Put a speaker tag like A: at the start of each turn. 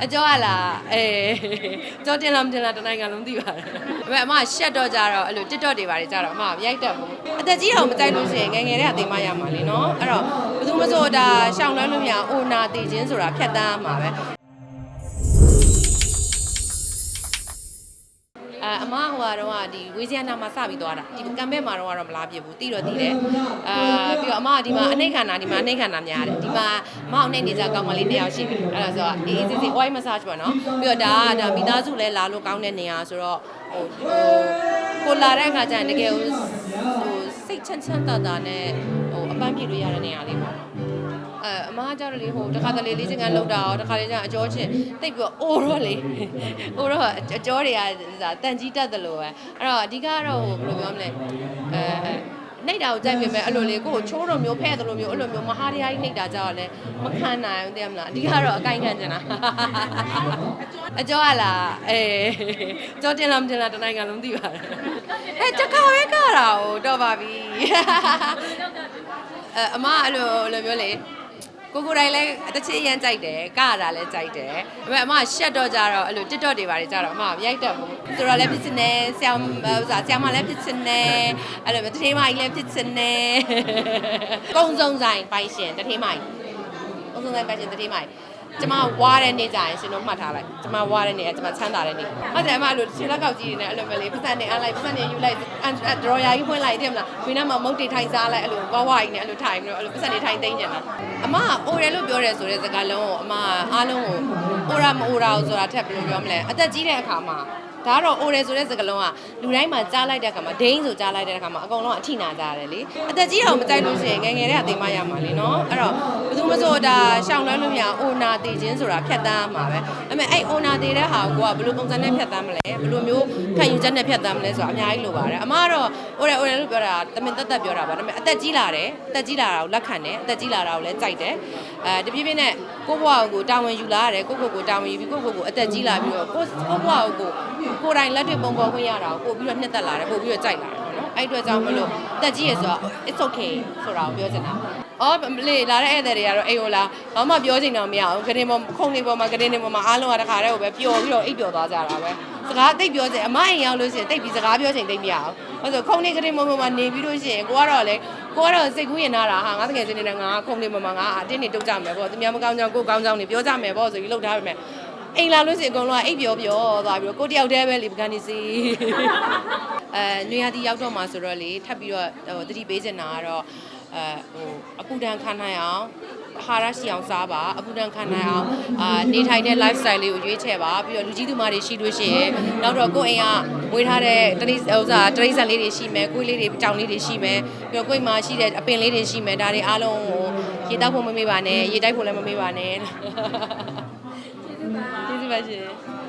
A: အကျော်ကလားအေးကျော်တင်လားမတင်လားတနိုင်ငံလုံးသိပါတယ်ဒါပေမဲ့အမရှက်တော့ကြတော့အဲ့လို TikTok တွေပါတယ်ကြတော့အမရိုက်တတ်ဘူးအသက်ကြီးတော့မကြိုက်လို့ရှိရင်ငယ်ငယ်တည်းကသိမရမှာလीเนาะအဲ့တော့ဘယ်သူမဆိုဒါရှောင်လွှဲလို့မရအိုနာတည်ခြင်းဆိုတာဖြတ်တန်းမှာပဲ အာအမဟိုကတော့ဒီဝေဇီယနာမှာစပြီးသွားတာဒီကံဘက်မှာတော့မလားပြဘူးတီးတော့တီးတယ်အာပြီးတော့အမကဒီမှာအနှိတ်ခန္ဓာဒီမှာအနှိတ်ခန္ဓာများတယ်ဒီမှာအမအောင်နှိတ်နေကြကောင်းမလေးတစ်ယောက်ရှိတယ်အဲ့ဒါဆိုတော့အေးအေးဆေးဆေး oil massage ပေါ့နော်ပြီးတော့ဒါကဒါမိသားစုလဲလာလို့ကောင်းတဲ့နေရာဆိုတော့ဟိုဟိုကိုလာတဲ့အခါကျရင်တကယ်ဟိုဟို စိတ်ချမ်းချမ်းသာသာနဲ့ဟိုအပန်းပြေလို့ရတဲ့နေရာလေးပေါ့နော်အဲအမားကြောက်တယ်လေဟိုတခါတလေလေးချင်းကလောက်တာရောတခါလေကျရင်အကျော်ချင်းတိတ်ပြီးတော့အိုးတော့လေအိုးတော့အကျော်တွေကဒါတန်ကြီးတက်တယ်လို့ပဲအဲ့တော့အဓိကကတော့ဟိုဘယ်လိုပြောမလဲအဲ နှိတ်တာကိုကြိုက်ပြင်မဲ့အဲ့လိုလေကိုကိုချိုးတော့မျိုးဖဲ့တယ်လို့မျိုးအဲ့လိုမျိုးမဟာတရားကြီးနှိတ်တာကြောက်လဲမခံနိုင်ဘူးသိရမလားအဓိကတော့အကိုင်ခံချင်တာအကျော်ကလားအေးကျော်တင်လားမတင်လားတနိုင်ငံလုံးသိပါတယ်အဲတခါပဲကတာ哦တော့ပါပြီအဲအမအဲ့လိုလိုမျိုးလေ ကိုကိုတိုင်းလည်းတစ်ချစ်ရမ်းကြိုက်တယ်ကရတာလည်းကြိုက်တယ်ဒါပေမဲ့အမရှက်တော့ကြတော့အဲ့လို TikTok တွေပါတယ်ကြတော့အမရိုက်တတ်ဘူးဆိုတော့လည်းဖြစ်ချင်တယ်ဆရာမဥစားဆရာမလည်းဖြစ်ချင်တယ်အဲ့လိုတထေးမကြီးလည်းဖြစ်ချင်တယ်ကုံစုံဆိုင်ပိုင်ရှင်တထေးမကြီး ကုံစုံဆိုင်ပိုင်ရှင်တထေးမကြီးကျမဝါတဲ့နေ့ကြရင်ရှင်တို့မှတ်ထားလိုက်ကျမဝါတဲ့နေ့ကကျမချမ်းသာတဲ့နေ့ဟုတ်တယ်အမအဲ့လိုခြေလက်ကောက်ကြီးတွေနဲ့အဲ့လိုပဲလေပတ်စံနေအားလိုက်ပတ်စံနေယူလိုက်ဒရော်ယာကြီးဖွင့်လိုက်တယ်မလားဝင်းထဲမှာမုတ်တွေထိုင်စားလိုက်အဲ့လိုဝါဝါကြီးနဲ့အဲ့လိုထိုင်ပြီးတော့အဲ့လိုပတ်စံနေထိုင်သိမ်းကြတာအမကအိုတယ်လို့ပြောတယ်ဆိုတဲ့စကားလုံးကိုအမကအားလုံးကိုအိုရာမအိုရာကိုဆိုတာထက်ဘယ်လိုပြောမလဲအသက်ကြီးတဲ့အခါမှာ ဒါကတော့အိုတယ်ဆိုတဲ့စကားလုံးကလူတိုင်းမှာကြားလိုက်တဲ့အခါမှာဒိန်းဆိုကြားလိုက်တဲ့အခါမှာအကုန်လုံးအထိနာကြရတယ်လေအသက်ကြီးတော့မကြိုက်လို့ရှိရင်ငယ်ငယ်တည်းကသိမရမှာလေနော်အဲ့တော့ဘယ်သူမဆိုဒါရှောင်လွှဲလို့မရအိုနာတည်ခြင်းဆိုတာဖြတ်တန်းမှာပဲဒါပေမဲ့အဲ့အိုနာတည်တဲ့ဟာကိုကဘယ်လိုပုံစံနဲ့ဖြတ်တန်းမလဲဘယ်လိုမျိုးခံယူချက်နဲ့ဖြတ်တန်းမလဲဆိုတာအများကြီးလိုပါတယ်အမကတော့အိုတယ်အိုတယ်လို့ပြောတာတမင်တက်တက်ပြောတာပါဒါပေမဲ့အသက်ကြီးလာတယ်အသက်ကြီးလာတာကိုလက်ခံတယ်အသက်ကြီးလာတာကိုလည်းကြိုက်တယ်အဲတပြေးပြေးနဲ့ကိုယ့်ဘဝကိုတာဝန်ယူလာရတယ်ကိုယ့်ကိုယ်ကိုတာဝန်ယူပြီးကိုယ့်ကိုယ်ကိုအသက်ကြီးလာပြီးတော့ကိုယ့်ကိုယ့်ဘဝကိုကိုယ်တိုင်လက်တွေ့ပုံပေါ်ခွင့်ရတာကိုပို့ပြီးတော့နှစ်သက်လာတယ်ပို့ပြီးတော့ကြိုက်လာတယ်ပေါ့နော်အဲ့အတွက်ကြောင့်မလို့တက်ကြီးရဆိုတော့ it's okay ဆိုတာကိုပြောချင်တာအော်မလေးလာတဲ့ဧည့်သည်တွေကတော့အိမ်ဟိုလာဘာမှပြောချင်တော့မရအောင်ဂရင်ပေါ်ခုံနေပေါ်မှာဂရင်နေပေါ်မှာအားလုံးကတခါတည်းကိုပဲပျော်ပြီးတော့အိပ်ပျော်သွားကြတာပဲစကားတိတ်ပြောချင်အမအိမ်ရောက်လို့ရှိရင်တိတ်ပြီးစကားပြောချင်တိတ်မရအောင်ဘာလို့ခုံနေဂရင်ပေါ်မှာနေပြီးလို့ရှိရင်ကိုကတော့လေကိုကတော့စိတ်ကူးရင်နာတာဟာငါတကယ်ချင်းနေတဲ့ငါခုံနေပေါ်မှာငါအတင်းနေတုတ်ကြမယ်ပေါ့သူများမကောင်းကြောင်ကိုကောင်းကြောင်နေပြောကြမယ်ပေါ့ဆိုပြီးလှုပ်ထားပါမယ် အိမ်လာလို့ရှိရင်အကုန်လုံးကအိပ်ပျော်ပျော်သွားပြီးတော့ကိုတယောက်တည်းပဲလေပကန်းနေစီအဲနွေရာသီရောက်တော့မှဆိုတော့လေထပ်ပြီးတော့ဟိုတတိပေးချင်တာကတော့အဲဟိုအပူဒဏ်ခံနိုင်အောင်ဟာရရှိအောင်စားပါအပူဒဏ်ခံနိုင်အောင်အာနေထိုင်တဲ့ lifestyle လေးကိုရွေးချယ်ပါပြီးတော့လူကြီးသူမတွေရှိလို့ရှိရင်နောက်တော့ကိုယ့်အိမ်ကဝေးထားတဲ့တတိဥစားတရိษံလေးတွေရှိမယ်ကိုယ်လေးတွေကြောင်လေးတွေရှိမယ်ပြီးတော့ကိုယ့်မှာရှိတဲ့အပင်လေးတွေရှိမယ်ဒါတွေအားလုံးကိုရေတောက်ဖို့မမေ့ပါနဲ့ရေတိုက်ဖို့လည်းမမေ့ပါနဲ့ ကျေးဇူးပါကျေးဇူးပါရှင်